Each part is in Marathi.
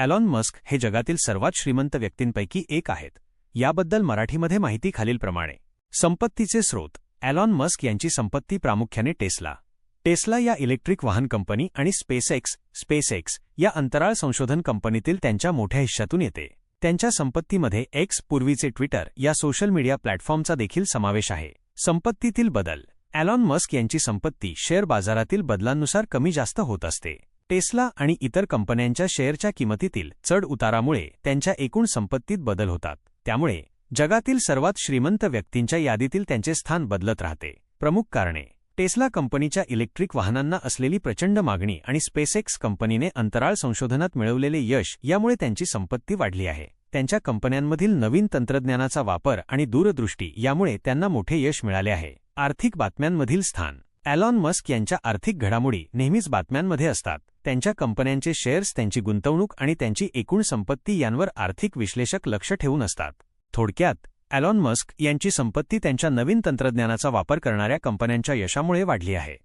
ॲलॉन मस्क हे जगातील सर्वात श्रीमंत व्यक्तींपैकी एक आहेत. याबद्दल मराठीमध्ये माहिती खालीलप्रमाणे. संपत्तीचे स्रोत. ॲलॉन मस्क यांची संपत्ती प्रामुख्याने टेस्ला टेस्ला या इलेक्ट्रिक वाहन कंपनी आणि स्पेसएक्स स्पेसएक्स या अंतराळ संशोधन कंपनीतील त्यांच्या मोठ्या हिश्श्यातून येते. त्यांच्या संपत्तीमध्ये एक्स पूर्वीचे ट्विटर या सोशल मीडिया प्लॅटफॉर्मचा देखील समावेश आहे. संपत्तीतील बदल. ॲलॉन मस्क यांची संपत्ती शेअर बाजारातील बदलांनुसार कमी जास्त होत असते. टेस्ला आणि इतर कंपन्यांच्या शेअरच्या किमतीतील चढ उतारामुळे त्यांच्या एकूण संपत्तीत बदल होतात. त्यामुळे जगातील सर्वात श्रीमंत व्यक्तींच्या यादीतील त्यांचे स्थान बदलत राहते. प्रमुख कारणे. टेस्ला कंपनीच्या इलेक्ट्रिक वाहनांना असलेली प्रचंड मागणी आणि स्पेसएक्स कंपनीने अंतराळ संशोधनात मिळवलेले यश यामुळे त्यांची संपत्ती वाढली आहे. त्यांच्या कंपन्यांमधील नवीन तंत्रज्ञानाचा वापर आणि दूरदृष्टी यामुळे त्यांना मोठे यश मिळाले आहे. आर्थिक बातम्यांमधील स्थान. ॲलॉन मस्क यांच्या आर्थिक घडामोडी नेहमीच बातम्यांमध्ये असतात. त्यांच्या कंपन्यांचे शेअर्स त्यांची गुंतवणूक आणि त्यांची एकूण संपत्ती यांवर आर्थिक विश्लेषक लक्ष ठेवून असतात. थोडक्यात ॲलॉन मस्क यांची संपत्ती त्यांच्या नवीन तंत्रज्ञानाचा वापर करणाऱ्या कंपन्यांच्या यशामुळे वाढली आहे.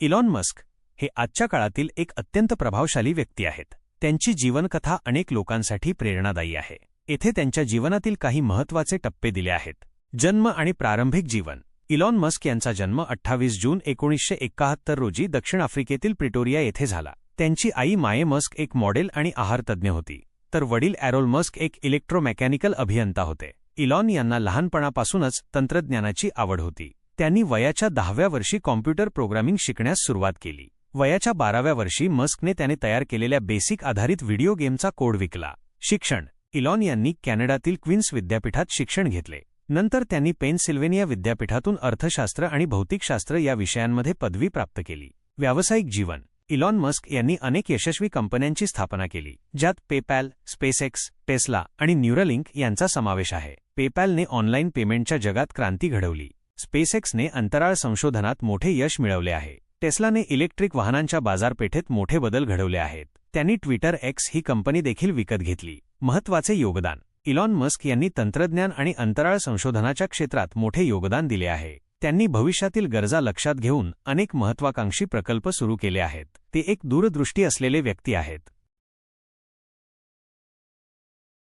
इलॉन मस्क हे आजच्या काळातील एक अत्यंत प्रभावशाली व्यक्ती आहेत. त्यांची जीवनकथा अनेक लोकांसाठी प्रेरणादायी आहे. येथे त्यांच्या जीवनातील काही महत्त्वाचे टप्पे दिले आहेत. जन्म आणि प्रारंभिक जीवन. इलॉन मस्क यांचा जन्म अठ्ठावीस जून एकोणीसशे एकाहत्तर रोजी दक्षिण आफ्रिकेतील प्रिटोरिया येथे झाला. त्यांची आई माये मस्क एक मॉडेल आणि आहारतज्ञ होती. तर वडील ॲरोल मस्क एक इलेक्ट्रोमेकॅनिकल अभियंता होते. इलॉन यांना लहानपणापासूनच तंत्रज्ञानाची आवड होती. त्यांनी वयाच्या दहाव्या वर्षी कॉम्प्युटर प्रोग्रामिंग शिकण्यास सुरुवात केली. वयाच्या बाराव्या वर्षी मस्कने त्याने तयार केलेल्या बेसिक आधारित व्हिडिओ गेमचा कोड विकला. शिक्षण. इलॉन यांनी कॅनडातील क्वीन्स विद्यापीठात शिक्षण घेतले. नंतर त्यांनी पेनसिल्वेनिया विद्यापीठातून अर्थशास्त्र आणि भौतिकशास्त्र या विषयांमध्ये पदवी प्राप्त केली. व्यावसायिक जीवन. इलॉन मस्क यांनी अनेक यशस्वी कंपन्यांची स्थापना केली ज्यात पेपॅल स्पेसएक्स टेस्ला आणि न्यूरलिंक यांचा समावेश आहे. पेपॅलने ऑनलाईन पेमेंटच्या जगात क्रांती घडवली. स्पेसएक्सने अंतराळ संशोधनात मोठे यश मिळवले आहे. टेस्लाने इलेक्ट्रिक वाहनांच्या बाजारपेठेत मोठे बदल घडवले आहेत. त्यांनी ट्विटर एक्स ही कंपनी देखील विकत घेतली. महत्त्वाचे योगदान. इलॉन मस्क यांनी तंत्रज्ञान आणि अंतराळ संशोधनाच्या क्षेत्रात मोठे योगदान दिले आहे. त्यांनी भविष्यातील गरजा लक्षात घेऊन अनेक महत्वाकांक्षी प्रकल्प सुरू केले आहेत. ते एक दूरदृष्टी असलेले व्यक्ती आहेत.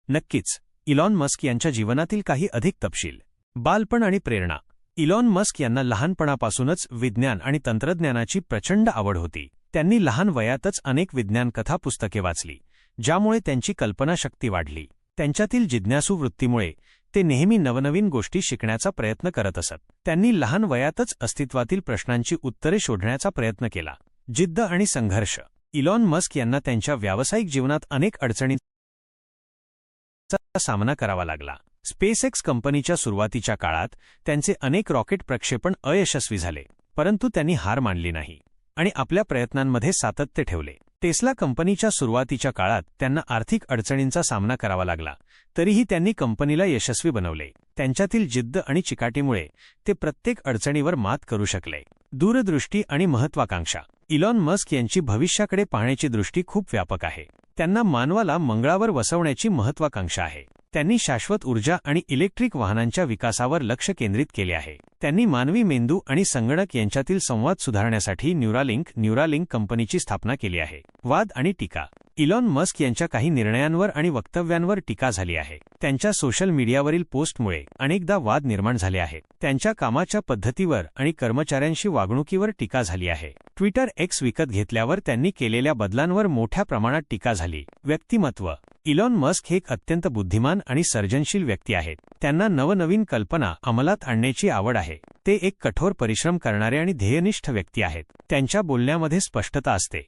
नक्कीच इलॉन मस्क यांच्या जीवनातील काही अधिक तपशील. बालपण आणि प्रेरणा. इलॉन मस्क यांना लहानपणापासूनच विज्ञान आणि तंत्रज्ञानाची प्रचंड आवड होती. त्यांनी लहान वयातच अनेक विज्ञान कथा पुस्तके वाचली ज्यामुळे त्यांची कल्पनाशक्ती वाढली. त्यांच्यातील जिज्ञासू वृत्तीमुळे ते नेहमी नवनवीन गोष्टी शिकण्याचा प्रयत्न करत असत. त्यांनी लहान वयातच अस्तित्वातील प्रश्नांची उत्तरे शोधण्याचा प्रयत्न केला. जिद्द आणि संघर्ष. इलॉन मस्क यांना त्यांच्या व्यावसायिक जीवनात अनेक अडचणींचा सामना करावा लागला. स्पेसएक्स कंपनीच्या सुरुवातीच्या काळात त्यांचे अनेक रॉकेट प्रक्षेपण अयशस्वी झाले परंतु त्यांनी हार मानली नाही आणि आपल्या प्रयत्नांमध्ये सातत्य ठेवले. टेस्ला कंपनीच्या सुरुवातीच्या काळात त्यांना आर्थिक अडचणींचा सामना करावा लागला तरीही त्यांनी कंपनीला यशस्वी बनवले. त्यांच्यातील जिद्द आणि चिकाटीमुळे ते प्रत्येक अडचणीवर मात करू शकले. दूरदृष्टी आणि महत्वाकांक्षा इलॉन मस्क यांची भविष्याकडे पाहण्याची दृष्टी खूप व्यापक आहे. त्यांना मानवाला मंगळावर वसवण्याची महत्वाकांक्षा आहे. त्यांनी शाश्वत ऊर्जा आणि इलेक्ट्रिक वाहनांच्या विकासावर लक्ष केंद्रित केले आहे. त्यांनी मानवी मेंदू आणि संगणक यांच्यातील संवाद सुधारण्यासाठी न्यूरालिंक न्यूरालिंक कंपनीची स्थापना केली आहे. वाद आणि टीका इलॉन मस्क यांच्या काही निर्णयांवर आणि वक्तव्यांवर टीका झाली आहे. त्यांच्या सोशल मीडियावरील पोस्टमुळे अनेकदा वाद निर्माण झाले आहेत. त्यांच्या कामाच्या पद्धतीवर आणि कर्मचाऱ्यांशी वागणुकीवर टीका झाली आहे. ट्विटर एक्स विकत घेतल्यावर त्यांनी केलेल्या बदलांवर मोठ्या प्रमाणात टीका झाली. व्यक्तिमत्व. इलॉन मस्क हे एक अत्यंत बुद्धिमान आणि सर्जनशील व्यक्ती आहेत. त्यांना नवनवीन कल्पना अंमलात आणण्याची आवड आहे. ते एक कठोर परिश्रम करणारे आणि ध्येयनिष्ठ व्यक्ती आहेत. त्यांच्या बोलण्यामध्ये स्पष्टता असते.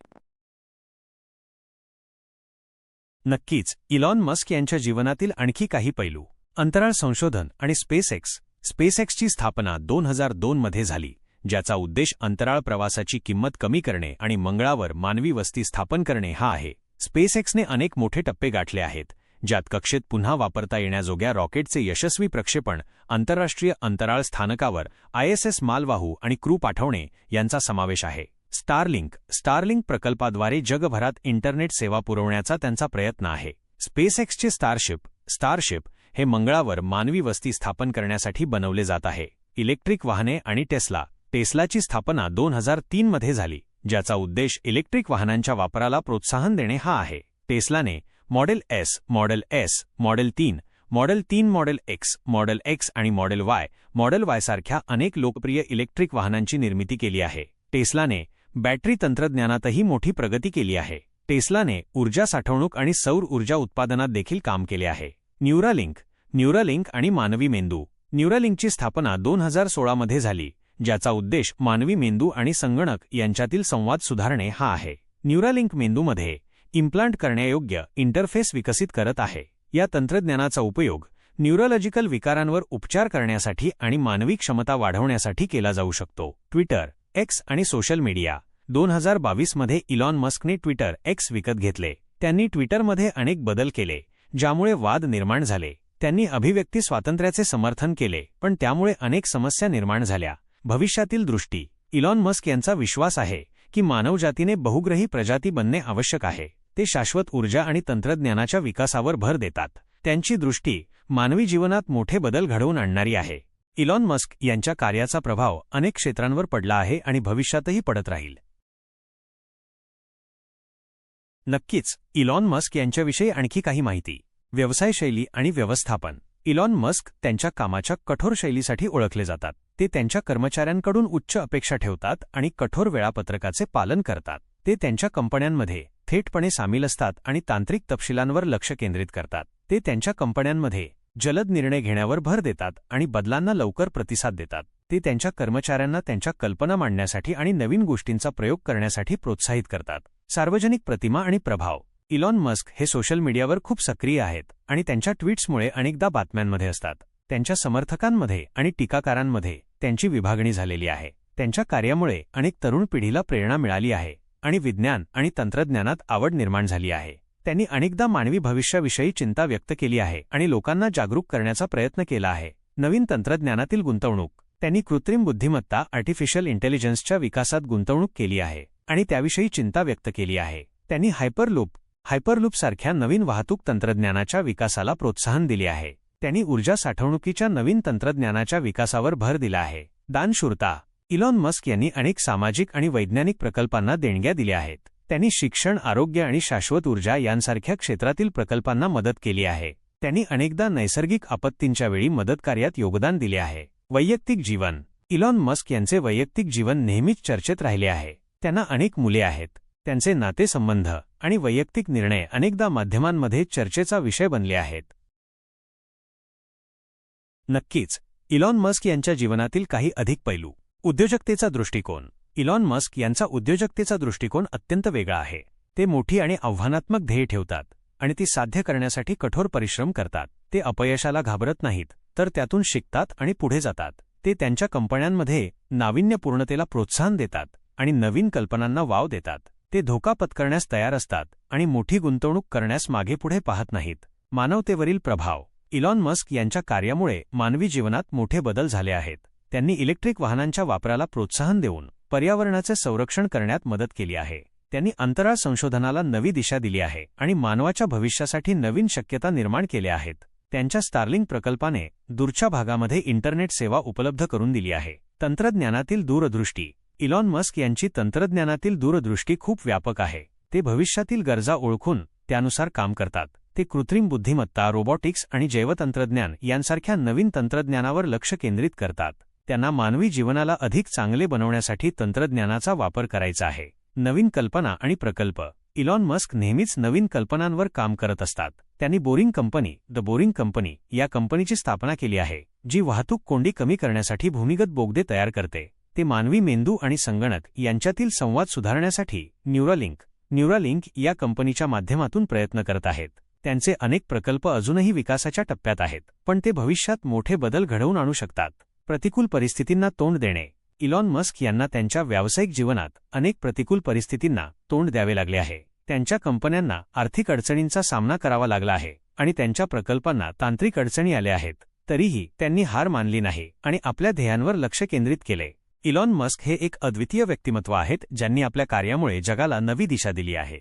नक्कीच इलॉन मस्क यांच्या जीवनातील आणखी काही पैलू. अंतराळ संशोधन आणि स्पेसएक्स. स्पेसएक्सची स्थापना दोन हजार दोनमध्ये झाली ज्याचा उद्देश अंतराळ प्रवासाची किंमत कमी करणे आणि मंगळावर मानवी वस्ती स्थापन करणे हा आहे. स्पेसएक्सने अनेक मोठे टप्पे गाठले आहेत ज्यात कक्षेत पुन्हा वापरता येण्याजोग्या रॉकेटचे यशस्वी प्रक्षेपण आंतरराष्ट्रीय अंतराळ स्थानकावर आयएसएस मालवाहू आणि क्रू पाठवणे यांचा समावेश आहे. स्टारलिंक स्टारलिंक प्रकल्पाद्वारे जगभरात इंटरनेट सेवा पुरवण्याचा त्यांचा प्रयत्न आहे. स्पेसएक्सचे स्टारशिप स्टारशिप हे मंगळावर मानवी वस्ती स्थापन करण्यासाठी बनवले जात आहे. इलेक्ट्रिक वाहने आणि टेस्ला टेस्लाची स्थापना दोन हजार तीनमध्ये झाली ज्याचा उद्देश इलेक्ट्रिक वाहनांच्या वापराला प्रोत्साहन देणे हा आहे. टेस्लाने model S model S model तीन मॉडेल तीन मॉडेल एक्स मॉडेल एक्स आणि मॉडेल वाय मॉडेल वायसारख्या अनेक लोकप्रिय इलेक्ट्रिक वाहनांची निर्मिती केली आहे. टेस्लाने बॅटरी तंत्रज्ञानातही मोठी प्रगती केली आहे. टेस्लाने ऊर्जा साठवणूक आणि सौर ऊर्जा उत्पादनात देखील काम केले आहे. न्यूरालिंक न्यूरालिंक आणि मानवी मेंदू. न्यूरालिंकची स्थापना दोन हजार सोळामध्ये झाली ज्याचा उद्देश मानवी मेंदू आणि संगणक यांच्यातील संवाद सुधारणे हा आहे. न्यूरालिंक मेंदूमध्ये इम्प्लांट करण्यायोग्य इंटरफेस विकसित करत आहे. या तंत्रज्ञानाचा उपयोग न्यूरोलॉजिकल विकारांवर उपचार करण्यासाठी आणि मानवी क्षमता वाढवण्यासाठी केला जाऊ शकतो. ट्विटर एक्स आणि सोशल मीडिया. दोन हजार बावीसमध्ये इलॉन मस्कने ट्विटर एक्स विकत घेतले. त्यांनी ट्विटरमध्ये अनेक बदल केले ज्यामुळे वाद निर्माण झाले. त्यांनी अभिव्यक्ती स्वातंत्र्याचे समर्थन केले पण त्यामुळे अनेक समस्या निर्माण झाल्या. भविष्यातील दृष्टी. इलॉन मस्क यांचा विश्वास आहे की मानवजातीने बहुग्रही प्रजाती बनणे आवश्यक आहे. ते शाश्वत ऊर्जा आणि तंत्रज्ञानाच्या विकासावर भर देतात. त्यांची दृष्टी मानवी जीवनात मोठे बदल घडवून आणणारी आहे. इलॉन मस्क यांच्या कार्याचा प्रभाव अनेक क्षेत्रांवर पडला आहे आणि भविष्यातही पडत राहील. नक्कीच इलॉन मस्क यांच्याविषयी आणखी काही माहिती. व्यवसाय शैली आणि व्यवस्थापन. इलॉन मस्क त्यांच्या कामाच्या कठोर शैलीसाठी ओळखले जातात. ते त्यांच्या कर्मचाऱ्यांकडून उच्च अपेक्षा ठेवतात आणि कठोर वेळापत्रकाचे पालन करतात. ते त्यांच्या कंपन्यांमध्ये थेटपणे सामील असतात आणि तांत्रिक तपशिलांवर लक्ष केंद्रित करतात. ते त्यांच्या कंपन्यांमध्ये जलद निर्णय घेण्यावर भर देतात आणि बदलांना लवकर प्रतिसाद देतात. ते त्यांच्या कर्मचाऱ्यांना त्यांच्या कल्पना मांडण्यासाठी आणि नवीन गोष्टींचा प्रयोग करण्यासाठी प्रोत्साहित करतात. सार्वजनिक प्रतिमा आणि प्रभाव. इलॉन मस्क हे सोशल मीडियावर खूप सक्रिय आहेत आणि त्यांच्या ट्विट्समुळे अनेकदा बातम्यांमध्ये असतात. त्यांच्या समर्थकांमध्ये आणि टीकाकारांमध्ये त्यांची विभागणी झालेली आहे. त्यांच्या कार्यामुळे अनेक तरुण पिढीला प्रेरणा मिळाली आहे आणि विज्ञान आणि तंत्रज्ञानात आवड निर्माण झाली आहे. त्यांनी अनेकदा मानवी भविष्याविषयी चिंता व्यक्त केली आहे आणि लोकांना जागरूक करण्याचा प्रयत्न केला आहे. नवीन तंत्रज्ञानातील गुंतवणूक. त्यांनी कृत्रिम बुद्धिमत्ता आर्टिफिशियल इंटेलिजन्सच्या विकासात गुंतवणूक केली आहे. आणि त्याविषयी चिंता व्यक्त केली आहे. त्यांनी हायपरलूप हायपरलूप सारख्या नवीन वाहतूक तंत्रज्ञानाच्या विकासाला प्रोत्साहन दिले आहे. त्यांनी ऊर्जा साठवणुकीच्या नवीन तंत्रज्ञानाच्या विकासावर भर दिला आहे. दानशूरता इलॉन मस्क यांनी अनेक सामाजिक आणि वैज्ञानिक प्रकल्पांना देणग्या दिल्या आहेत. त्यांनी शिक्षण आरोग्य आणि शाश्वत ऊर्जा यांसारख्या क्षेत्रातील प्रकल्पांना मदत केली आहे. त्यांनी अनेकदा नैसर्गिक आपत्तींच्या वेळी मदतकार्यात योगदान दिले आहे. वैयक्तिक जीवन इलॉन मस्क यांचे वैयक्तिक जीवन नेहमीच चर्चेत राहिले आहे. त्यांना अनेक मुले आहेत. त्यांचे नातेसंबंध आणि वैयक्तिक निर्णय अनेकदा माध्यमांमध्ये चर्चेचा विषय बनले आहेत. नक्कीच इलॉन मस्क यांच्या जीवनातील काही अधिक पैलू. उद्योजकतेचा दृष्टिकोन. इलॉन मस्क यांचा उद्योजकतेचा दृष्टिकोन अत्यंत वेगळा आहे. ते मोठी आणि आव्हानात्मक ध्येय ठेवतात आणि ती साध्य करण्यासाठी कठोर परिश्रम करतात. ते अपयशाला घाबरत नाहीत तर त्यातून शिकतात आणि पुढे जातात. ते त्यांच्या कंपन्यांमध्ये नाविन्यपूर्णतेला प्रोत्साहन देतात. आणि नवीन कल्पनांना वाव देतात. ते धोका पत्करण्यास तयार असतात आणि मोठी गुंतवणूक करण्यास मागेपुढे पाहत नाहीत. मानवतेवरील प्रभाव. इलॉन मस्क यांच्या कार्यामुळे मानवी जीवनात मोठे बदल झाले आहेत. त्यांनी इलेक्ट्रिक वाहनांच्या वापराला प्रोत्साहन देऊन पर्यावरणाचे संरक्षण करण्यात मदत केली आहे. त्यांनी अंतराळ संशोधनाला नवी दिशा दिली आहे आणि मानवाच्या भविष्यासाठी नवीन शक्यता निर्माण केल्या आहेत. त्यांच्या स्टार्लिंग प्रकल्पाने दूरच्या भागामध्ये इंटरनेट सेवा उपलब्ध करून दिली आहे. तंत्रज्ञानातील दूरदृष्टी. इलॉन मस्क यांची तंत्रज्ञानातील दूरदृष्टी खूप व्यापक आहे. ते भविष्यातील गरजा ओळखून त्यानुसार काम करतात. ते कृत्रिम बुद्धिमत्ता रोबॉटिक्स आणि जैवतंत्रज्ञान यांसारख्या नवीन तंत्रज्ञानावर लक्ष केंद्रित करतात. त्यांना मानवी जीवनाला अधिक चांगले बनवण्यासाठी तंत्रज्ञानाचा वापर करायचा आहे. नवीन कल्पना आणि प्रकल्प. इलॉन मस्क नेहमीच नवीन कल्पनांवर काम करत असतात. त्यांनी boring company the boring company या कंपनीची स्थापना केली आहे जी वाहतूक कोंडी कमी करण्यासाठी भूमिगत बोगदे तयार करते. ते मानवी मेंदू आणि संगणक यांच्यातील संवाद सुधारण्यासाठी न्यूरालिंक न्यूरालिंक या कंपनीच्या माध्यमातून प्रयत्न करत आहेत. त्यांचे अनेक प्रकल्प अजूनही विकासाच्या टप्प्यात आहेत पण ते भविष्यात मोठे बदल घडवून आणू शकतात. प्रतिकूल परिस्थितींना तोंड देणे. इलॉन मस्क यांना त्यांच्या व्यावसायिक जीवनात अनेक प्रतिकूल परिस्थितींना तोंड द्यावे लागले आहे. त्यांच्या कंपन्यांना आर्थिक अडचणींचा सामना करावा लागला आहे आणि त्यांच्या प्रकल्पांना तांत्रिक अडचणी आल्या आहेत तरीही त्यांनी हार मानली नाही आणि आपल्या ध्येयांवर लक्ष केंद्रित केले. इलॉन मस्क हे एक अद्वितीय व्यक्तिमत्व आहेत ज्यांनी आपल्या कार्यामुळे जगाला नवी दिशा दिली आहे.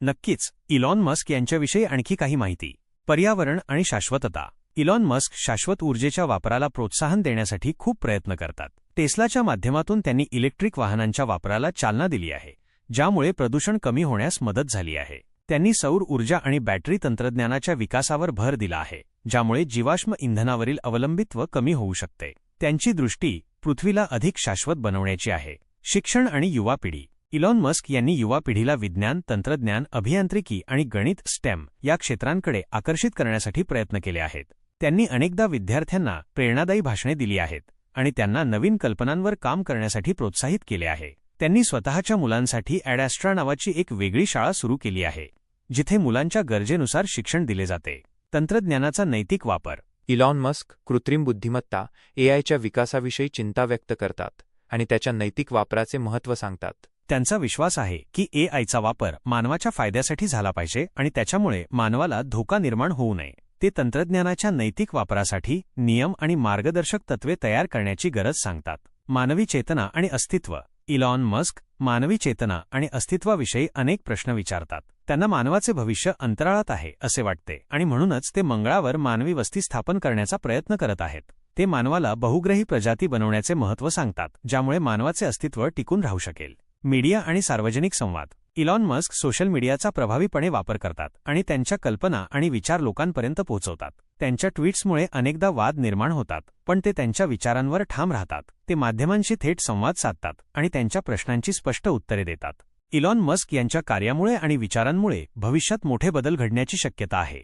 नक्कीच इलॉन मस्क यांच्याविषयी आणखी काही माहिती पर्यावरण आणि शाश्वतता. इलॉन मस्क शाश्वत ऊर्जेच्या वापराला प्रोत्साहन देण्यासाठी खूप प्रयत्न करतात. टेस्लाच्या माध्यमातून त्यांनी इलेक्ट्रिक वाहनांच्या वापराला चालना दिली आहे ज्यामुळे प्रदूषण कमी होण्यास मदत झाली आहे. त्यांनी सौर ऊर्जा आणि बॅटरी तंत्रज्ञानाच्या विकासावर भर दिला आहे ज्यामुळे जीवाश्म इंधनावरील अवलंबित्व कमी होऊ शकते. त्यांची दृष्टी पृथ्वीला अधिक शाश्वत बनवण्याची आहे. शिक्षण आणि युवा पिढी. इलॉन मस्क यांनी युवा पिढीला विज्ञान तंत्रज्ञान अभियांत्रिकी आणि गणित स्टेम या क्षेत्रांकडे आकर्षित करण्यासाठी प्रयत्न केले आहेत. त्यांनी अनेकदा विद्यार्थ्यांना प्रेरणादायी भाषणे दिली आहेत आणि त्यांना नवीन कल्पनांवर काम करण्यासाठी प्रोत्साहित केले आहे. त्यांनी स्वतःच्या मुलांसाठी ॲडॅस्ट्रा नावाची एक वेगळी शाळा सुरू केली आहे जिथे मुलांच्या गरजेनुसार शिक्षण दिले जाते. तंत्रज्ञानाचा नैतिक वापर इलॉन मस्क कृत्रिम बुद्धिमत्ता एआयच्या विकासाविषयी चिंता व्यक्त करतात आणि त्याच्या नैतिक वापराचे महत्त्व सांगतात. त्यांचा विश्वास आहे की एआयचा वापर मानवाच्या फायद्यासाठी झाला पाहिजे आणि त्याच्यामुळे मानवाला धोका निर्माण होऊ नये. ते तंत्रज्ञानाच्या नैतिक वापरासाठी नियम आणि मार्गदर्शक तत्वे तयार करण्याची गरज सांगतात. मानवी चेतना आणि अस्तित्व. इलॉन मस्क मानवी चेतना आणि अस्तित्वाविषयी अनेक प्रश्न विचारतात. त्यांना मानवाचे भविष्य अंतराळात आहे असे वाटते. आणि म्हणूनच ते मंगळावर मानवी वस्ती स्थापन करण्याचा प्रयत्न करत आहेत. ते मानवाला बहुग्रही प्रजाती बनवण्याचे महत्त्व सांगतात ज्यामुळे मानवाचे अस्तित्व टिकून राहू शकेल. मीडिया आणि सार्वजनिक संवाद. इलॉन मस्क सोशल मीडियाचा प्रभावीपणे वापर करतात आणि त्यांच्या कल्पना आणि विचार लोकांपर्यंत पोहोचवतात. त्यांच्या ट्विट्समुळे अनेकदा वाद निर्माण होतात पण ते त्यांच्या विचारांवर ठाम राहतात. ते माध्यमांशी थेट संवाद साधतात आणि त्यांच्या प्रश्नांची स्पष्ट उत्तरे देतात. इलॉन मस्क यांच्या कार्यामुळे आणि विचारांमुळे भविष्यात मोठे बदल घडण्याची शक्यता आहे.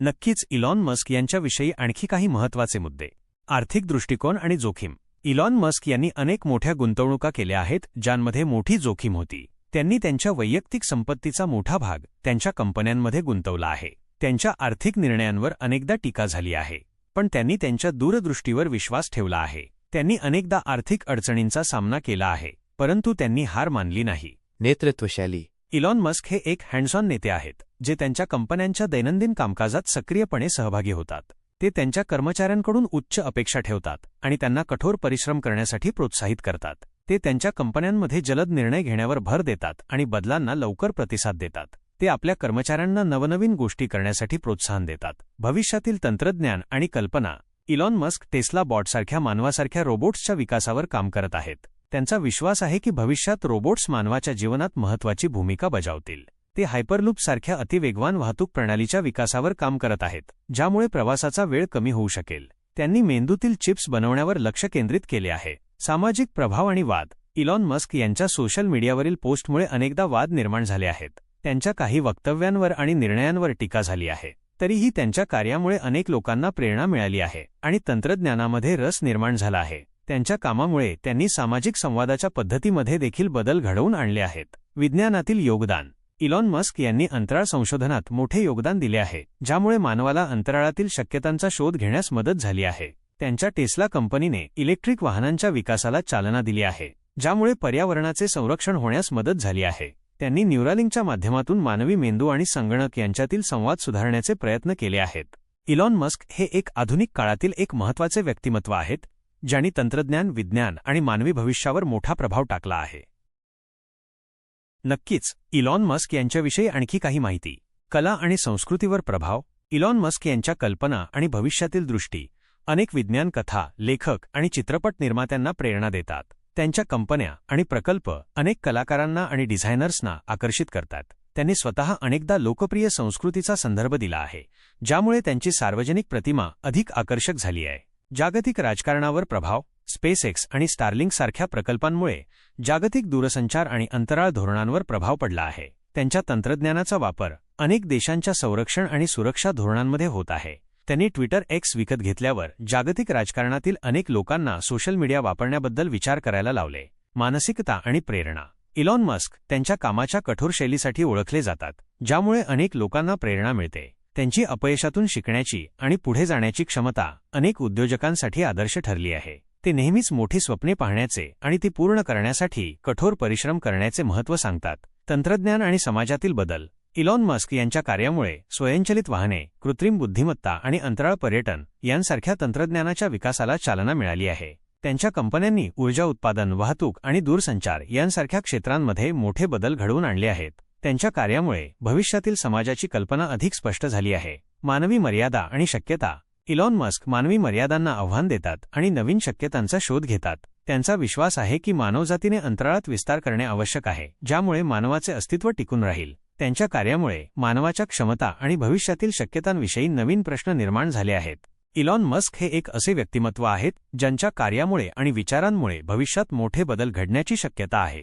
नक्कीच इलॉन मस्क यांच्याविषयी आणखी काही महत्त्वाचे मुद्दे. आर्थिक दृष्टिकोन आणि जोखीम. इलॉन मस्क यांनी अनेक मोठ्या गुंतवणुका केल्या आहेत ज्यांमध्ये मोठी जोखीम होती. त्यांनी त्यांच्या वैयक्तिक संपत्तीचा मोठा भाग त्यांच्या कंपन्यांमध्ये गुंतवला आहे. त्यांच्या आर्थिक निर्णयांवर अनेकदा टीका झाली आहे. पण त्यांनी त्यांच्या दूरदृष्टीवर विश्वास ठेवला आहे. त्यांनी अनेकदा आर्थिक अडचणींचा सामना केला आहे परंतु त्यांनी हार मानली नाही. नेतृत्वशैली. इलॉन मस्क हे एक हँड्स ऑन नेते आहेत जे त्यांच्या कंपन्यांच्या दैनंदिन कामकाजात सक्रियपणे सहभागी होतात. ते त्यांच्या कर्मचाऱ्यांकडून उच्च अपेक्षा ठेवतात आणि त्यांना कठोर परिश्रम करण्यासाठी प्रोत्साहित करतात. ते त्यांच्या कंपन्यांमध्ये जलद निर्णय घेण्यावर भर देतात आणि बदलांना लवकर प्रतिसाद देतात. ते आपल्या कर्मचाऱ्यांना नवनवीन गोष्टी करण्यासाठी प्रोत्साहन देतात. भविष्यातील तंत्रज्ञान आणि कल्पना इलॉन मस्क टेस्ला बॉटसारख्या मानवासारख्या रोबोट्सच्या विकासावर काम करत आहेत. त्यांचा विश्वास आहे की भविष्यात रोबोट्स मानवाच्या जीवनात महत्त्वाची भूमिका बजावतील. ते हायपरलूपसारख्या अतिवेगवान वाहतूक प्रणालीच्या विकासावर काम करत आहेत ज्यामुळे प्रवासाचा वेळ कमी होऊ शकेल. त्यांनी मेंदूतील चिप्स बनवण्यावर लक्ष केंद्रित केले आहे. सामाजिक प्रभाव आणि वाद इलॉन मस्क यांच्या सोशल मीडियावरील पोस्टमुळे अनेकदा वाद निर्माण झाले आहेत. त्यांच्या काही वक्तव्यांवर आणि निर्णयांवर टीका झाली आहे. तरीही त्यांच्या कार्यामुळे अनेक लोकांना प्रेरणा मिळाली आहे आणि तंत्रज्ञानामध्ये रस निर्माण झाला आहे. त्यांच्या कामामुळे त्यांनी सामाजिक संवादाच्या पद्धतीमध्ये देखील बदल घडवून आणले आहेत. विज्ञानातील योगदान. इलॉन मस्क यांनी अंतराळ संशोधनात मोठे योगदान दिले आहे ज्यामुळे मानवाला अंतराळातील शक्यतांचा शोध घेण्यास मदत झाली आहे. त्यांच्या टेस्ला कंपनीने इलेक्ट्रिक वाहनांच्या विकासाला चालना दिली आहे ज्यामुळे पर्यावरणाचे संरक्षण होण्यास मदत झाली आहे. त्यांनी न्यूरालिंगच्या माध्यमातून मानवी मेंदू आणि संगणक यांच्यातील संवाद सुधारण्याचे प्रयत्न केले आहेत. इलॉन मस्क हे एक आधुनिक काळातील एक महत्त्वाचे व्यक्तिमत्व आहेत ज्यांनी तंत्रज्ञान विज्ञान आणि मानवी भविष्यावर मोठा प्रभाव टाकला आहे. नक्कीच इलॉन मस्क यांच्याविषयी आणखी काही माहिती कला आणि संस्कृतीवर प्रभाव इलॉन मस्क यांच्या कल्पना आणि भविष्यातील दृष्टी अनेक विज्ञान कथा लेखक आणि चित्रपट निर्मात्यांना प्रेरणा देतात. त्यांच्या कंपन्या आणि प्रकल्प अनेक कलाकारांना आणि डिझायनर्सना आकर्षित करतात. त्यांनी स्वतः अनेकदा लोकप्रिय संस्कृतीचा संदर्भ दिला आहे ज्यामुळे त्यांची सार्वजनिक प्रतिमा अधिक आकर्षक झाली आहे. जागतिक राजकारणावर प्रभाव स्पेसएक्स आणि स्टार्लिंग सारख्या प्रकल्पांमुळे जागतिक दूरसंचार आणि अंतराळ धोरणांवर प्रभाव पडला आहे. त्यांच्या तंत्रज्ञानाचा वापर अनेक देशांच्या संरक्षण आणि सुरक्षा धोरणांमध्ये होत आहे. त्यांनी ट्विटर एक्स विकत घेतल्यावर जागतिक राजकारणातील अनेक लोकांना सोशल मीडिया वापरण्याबद्दल विचार करायला लावले. मानसिकता आणि प्रेरणा. इलॉन मस्क त्यांच्या कामाच्या कठोर शैलीसाठी ओळखले जातात ज्यामुळे अनेक लोकांना प्रेरणा मिळते. त्यांची अपयशातून शिकण्याची आणि पुढे जाण्याची क्षमता अनेक उद्योजकांसाठी आदर्श ठरली आहे. ते नेहमीच मोठी स्वप्ने पाहण्याचे आणि ती पूर्ण करण्यासाठी कठोर परिश्रम करण्याचे महत्त्व सांगतात. तंत्रज्ञान आणि समाजातील बदल इलॉन मस्क यांच्या कार्यामुळे स्वयंचलित वाहने कृत्रिम बुद्धिमत्ता आणि अंतराळ पर्यटन यांसारख्या तंत्रज्ञानाच्या विकासाला चालना मिळाली आहे. त्यांच्या कंपन्यांनी ऊर्जा उत्पादन वाहतूक आणि दूरसंचार यांसारख्या क्षेत्रांमध्ये मोठे बदल घडवून आणले आहेत. त्यांच्या कार्यामुळे भविष्यातील समाजाची कल्पना अधिक स्पष्ट झाली आहे. मानवी मर्यादा आणि शक्यता. इलॉन मस्क मानवी मर्यादांना आव्हान देतात आणि नवीन शक्यतांचा शोध घेतात. त्यांचा विश्वास आहे की मानवजातीने अंतराळात विस्तार करणे आवश्यक आहे ज्यामुळे मानवाचे अस्तित्व टिकून राहील. त्यांच्या कार्यामुळे मानवाच्या क्षमता आणि भविष्यातील शक्यतांविषयी नवीन प्रश्न निर्माण झाले आहेत. इलॉन मस्क हे एक असे व्यक्तिमत्व आहेत ज्यांच्या कार्यामुळे आणि विचारांमुळे भविष्यात मोठे बदल घडण्याची शक्यता आहे.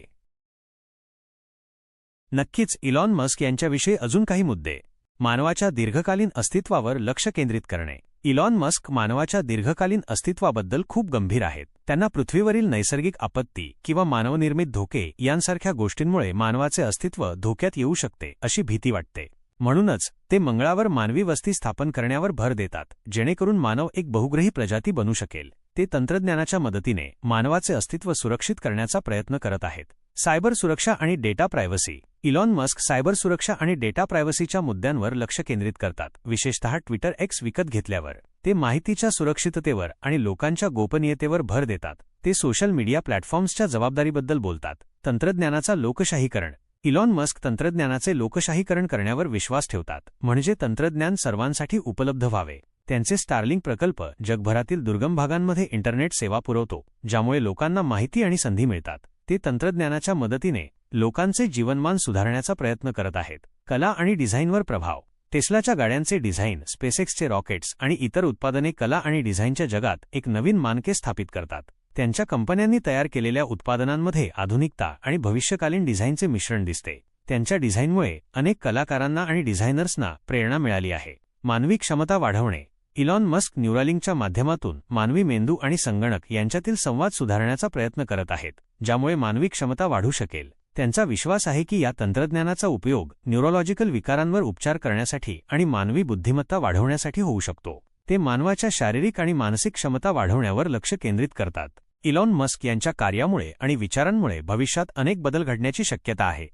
नक्कीच इलॉन मस्क यांच्याविषयी अजून काही मुद्दे. मानवाच्या दीर्घकालीन अस्तित्वावर लक्ष केंद्रित करणे. इलॉन मस्क मानवाच्या दीर्घकालीन अस्तित्वाबद्दल खूप गंभीर आहेत. त्यांना पृथ्वीवरील नैसर्गिक आपत्ती किंवा मानवनिर्मित धोके यांसारख्या गोष्टींमुळे मानवाचे अस्तित्व धोक्यात येऊ शकते अशी भीती वाटते. म्हणूनच ते मंगळावर मानवी वस्ती स्थापन करण्यावर भर देतात जेणेकरून मानव एक बहुग्रही प्रजाती बनू शकेल. ते तंत्रज्ञानाच्या मदतीने मानवाचे अस्तित्व सुरक्षित करण्याचा प्रयत्न करत आहेत. सायबर सुरक्षा आणि data privacy. Elon Musk cyber सुरक्षा आणि डेटा प्रायव्हसीच्या मुद्द्यांवर लक्ष केंद्रित करतात विशेषतः ट्विटर एक्स विकत घेतल्यावर. ते माहितीच्या सुरक्षिततेवर आणि लोकांच्या गोपनीयतेवर भर देतात. ते सोशल मीडिया प्लॅटफॉर्म्सच्या जबाबदारीबद्दल बोलतात. तंत्रज्ञानाचा लोकशाहीकरण. इलॉन मस्क तंत्रज्ञानाचे लोकशाहीकरण करण्यावर विश्वास ठेवतात म्हणजे तंत्रज्ञान सर्वांसाठी उपलब्ध व्हावे. त्यांचे स्टार्लिंग प्रकल्प जगभरातील दुर्गम भागांमध्ये इंटरनेट सेवा पुरवतो ज्यामुळे लोकांना माहिती आणि संधी मिळतात. ते तंत्रज्ञानाच्या मदतीने लोकांचे जीवनमान सुधारण्याचा प्रयत्न करत आहेत. कला आणि डिझाईनवर प्रभाव. टेस्लाच्या गाड्यांचे डिझाईन स्पेसेक्सचे रॉकेट्स आणि इतर उत्पादने कला आणि डिझाईनच्या जगात एक नवीन मानके स्थापित करतात. त्यांच्या कंपन्यांनी तयार केलेल्या उत्पादनांमध्ये आधुनिकता आणि भविष्यकालीन डिझाईनचे मिश्रण दिसते. त्यांच्या डिझाईनमुळे अनेक कलाकारांना आणि डिझायनर्सना प्रेरणा मिळाली आहे. मानवी क्षमता वाढवणे इलॉन मस्क न्यूरालिंकच्या माध्यमातून मानवी मेंदू आणि संगणक यांच्यातील संवाद सुधारण्याचा प्रयत्न करत आहेत ज्यामुळे मानवी क्षमता वाढू शकेल. त्यांचा विश्वास आहे की या तंत्रज्ञानाचा उपयोग न्यूरोलॉजिकल विकारांवर उपचार करण्यासाठी आणि मानवी बुद्धिमत्ता वाढवण्यासाठी होऊ शकतो. ते मानवाच्या शारीरिक आणि मानसिक क्षमता वाढवण्यावर लक्ष केंद्रित करतात. इलॉन मस्क यांच्या कार्यामुळे आणि विचारांमुळे भविष्यात अनेक बदल घडण्याची शक्यता आहे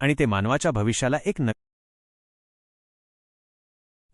आणि ते मानवाच्या भविष्याला एक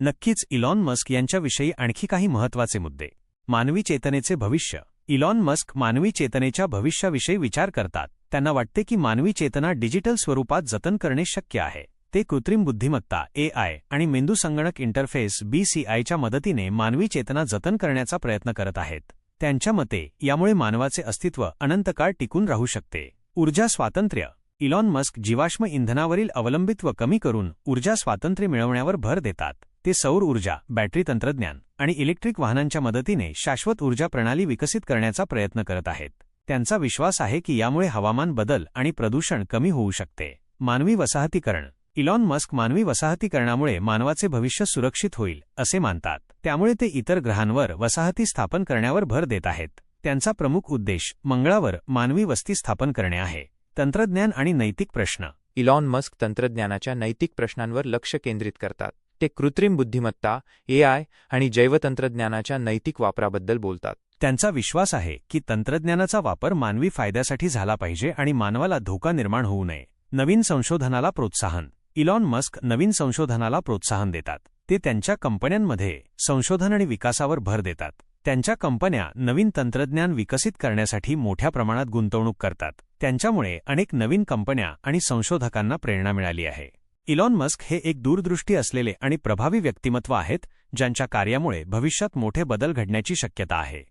नक्कीच इलॉन मस्क यांच्याविषयी आणखी काही महत्त्वाचे मुद्दे. मानवी चेतनेचे भविष्य. इलॉन मस्क मानवी चेतनेच्या भविष्याविषयी विचार करतात. त्यांना वाटते की मानवी चेतना डिजिटल स्वरूपात जतन करणे शक्य आहे. ते कृत्रिम बुद्धिमत्ता एआय आणि मेंदू संगणक इंटरफेस बीसीआयच्या मदतीने मानवी चेतना जतन करण्याचा प्रयत्न करत आहेत. त्यांच्या मते यामुळे मानवाचे अस्तित्व अनंतकाळ टिकून राहू शकते. ऊर्जा स्वातंत्र्य. इलॉन मस्क जीवाश्म इंधनावरील अवलंबित्व कमी करून ऊर्जा स्वातंत्र्य मिळवण्यावर भर देतात. ते सौर ऊर्जा बॅटरी तंत्रज्ञान आणि इलेक्ट्रिक वाहनांच्या मदतीने शाश्वत ऊर्जा प्रणाली विकसित करण्याचा प्रयत्न करत आहेत. त्यांचा विश्वास आहे की यामुळे हवामान बदल आणि प्रदूषण कमी होऊ शकते. मानवी वसाहतीकरण. इलॉन मस्क मानवी वसाहतीकरणामुळे मानवाचे भविष्य सुरक्षित होईल असे मानतात. त्यामुळे ते इतर ग्रहांवर वसाहती स्थापन करण्यावर भर देत आहेत. त्यांचा प्रमुख उद्देश मंगळावर मानवी वस्ती स्थापन करणे आहे. तंत्रज्ञान आणि नैतिक प्रश्न. इलॉन मस्क तंत्रज्ञानाच्या नैतिक प्रश्नांवर लक्ष केंद्रित करतात. ते कृत्रिम बुद्धिमत्ता एआय आणि जैवतंत्रज्ञानाच्या नैतिक वापराबद्दल बोलतात. त्यांचा विश्वास आहे की तंत्रज्ञानाचा वापर मानवी फायद्यासाठी झाला पाहिजे आणि मानवाला धोका निर्माण होऊ नये. नवीन संशोधनाला प्रोत्साहन. इलॉन मस्क नवीन संशोधनाला प्रोत्साहन देतात. ते त्यांच्या कंपन्यांमध्ये संशोधन आणि विकासावर भर देतात. त्यांच्या कंपन्या नवीन तंत्रज्ञान विकसित करण्यासाठी मोठ्या प्रमाणात गुंतवणूक करतात. त्यांच्यामुळे अनेक नवीन कंपन्या आणि संशोधकांना प्रेरणा मिळाली आहे. इलॉन मस्क हे एक दूरदृष्टी असलेले आणि प्रभावी व्यक्तिमत्व आहेत ज्यांच्या कार्यामुळे भविष्यात मोठे बदल घडण्याची शक्यता आहे.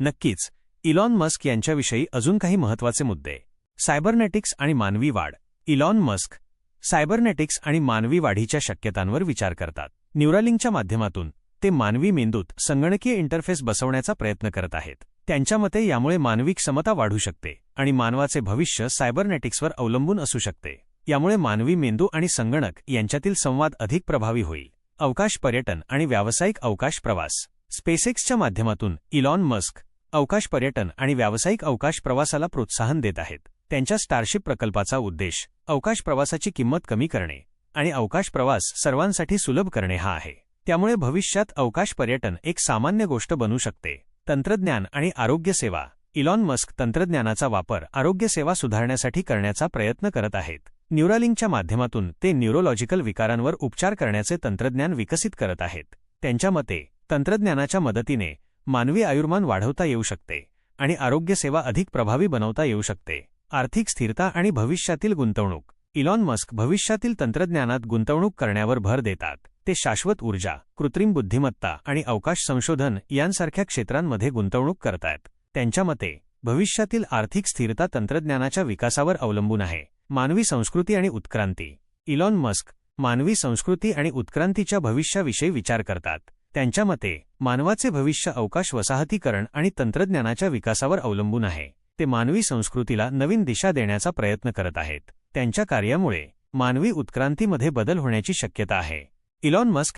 नक्कीच इलॉन मस्क यांच्याविषयी अजून काही महत्त्वाचे मुद्दे. सायबरनेटिक्स आणि मानवी वाढ. इलॉन मस्क सायबरनेटिक्स आणि मानवी वाढीच्या शक्यतांवर विचार करतात. न्यूरालिंगच्या माध्यमातून ते मानवी मेंदूत संगणकीय इंटरफेस बसवण्याचा प्रयत्न करत आहेत. त्यांच्या मते यामुळे मानवी क्षमता वाढू शकते आणि मानवाचे भविष्य सायबरनेटिक्सवर अवलंबून असू शकते. यामुळे मानवी मेंदू आणि संगणक यांच्यातील संवाद अधिक प्रभावी होईल. अवकाश पर्यटन आणि व्यावसायिक अवकाश प्रवास. स्पेसेक्सच्या माध्यमातून इलॉन मस्क अवकाश पर्यटन आणि व्यावसायिक अवकाश प्रवासाला प्रोत्साहन देत आहेत. त्यांच्या स्टारशिप प्रकल्पाचा उद्देश अवकाश प्रवासाची किंमत कमी करणे आणि अवकाश प्रवास सर्वांसाठी सुलभ करणे हा आहे. त्यामुळे भविष्यात अवकाश पर्यटन एक सामान्य गोष्ट बनू शकते. तंत्रज्ञान आणि आरोग्यसेवा इलॉन मस्क तंत्रज्ञानाचा वापर आरोग्यसेवा सुधारण्यासाठी करण्याचा प्रयत्न करत आहेत. न्यूरालिंकच्या माध्यमातून ते न्यूरोलॉजिकल विकारांवर उपचार करण्याचे तंत्रज्ञान विकसित करत आहेत. त्यांच्या मते तंत्रज्ञानाच्या मदतीने मानवी आयुर्मान वाढवता येऊ शकते आणि आरोग्यसेवा अधिक प्रभावी बनवता येऊ शकते. आर्थिक स्थिरता आणि भविष्यातील गुंतवणूक. इलॉन मस्क भविष्यातील तंत्रज्ञानात गुंतवणूक करण्यावर भर देतात. ते शाश्वत ऊर्जा कृत्रिम बुद्धिमत्ता आणि अवकाश संशोधन यांसारख्या क्षेत्रांमध्ये गुंतवणूक करतायत. त्यांच्या मते भविष्यातील आर्थिक स्थिरता तंत्रज्ञानाच्या विकासावर अवलंबून आहे. मानवी संस्कृती आणि उत्क्रांती. इलॉन मस्क मानवी संस्कृती आणि उत्क्रांतीच्या भविष्याविषयी विचार करतात. त्यांच्या मते मानवाचे भविष्य अवकाश वसाहतीकरण आणि तंत्रज्ञानाच्या विकासावर अवलंबून आहे. ते मानवी संस्कृतीला नवीन दिशा देण्याचा प्रयत्न करत आहेत. त्यांच्या कार्यामुळे मानवी उत्क्रांतीमध्ये बदल होण्याची शक्यता आहे. Elon Musk